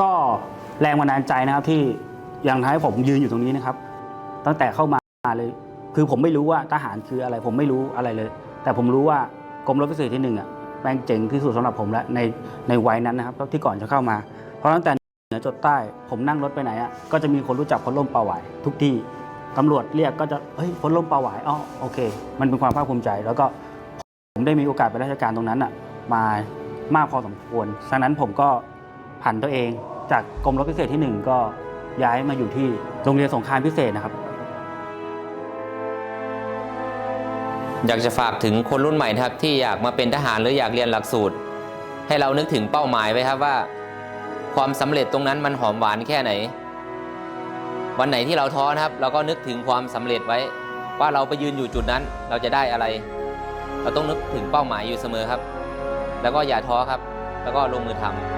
ก็แรงบันดาลใจนะครับที่อยังทำให้ผมยืนอยู่ตรงนี้นะครับ ตั้งแต่เข้ามาเลย คือผมไม่รู้ว่าทหารคืออะไร ผมไม่รู้อะไรเลย แต่ผมรู้ว่ากรมรบพิเศษที่หนึ่งอะแม่งเจ๋งที่สุดสำหรับผมแล้วในในวัยนั้นนะครับที่ก่อนจะเข้ามา เพราะตั้งแต่เหนือจดใต้ผมนั่งรถไปไหนอะก็จะมีคนรู้จักพลล่มปลาหวายทุกที่ตำรวจเรียกก็จะเฮ้ยพลล่มปลาหวายอ๋อโอเค มันเป็นความภาคภูมิใจ แล้วก็ผมได้มีโอกาสไปราชการตรงนั้นอะมามากพอสมควรดังนั้นผมก็ ผันตัวเอง จากกรมรบพิเศษที่หนึ่งก็ย้ายมาอยู่ที่โรงเรียนสงครามพิเศษนะครับ อยากจะฝากถึงคนรุ่นใหม่ครับที่อยากมาเป็นทหารหรืออยากเรียนหลักสูตร ให้เรานึกถึงเป้าหมายไว้ครับว่า ความสำเร็จตรงนั้นมันหอมหวานแค่ไหน วันไหนที่เราท้อนะครับ เราก็นึกถึงความสำเร็จไว้ ว่าเราไปยืนอยู่จุดนั้นเราจะได้อะไร เราต้องนึกถึงเป้าหมายอยู่เสมอครับ แล้วก็อย่าท้อครับ แล้วก็ลงมือทำ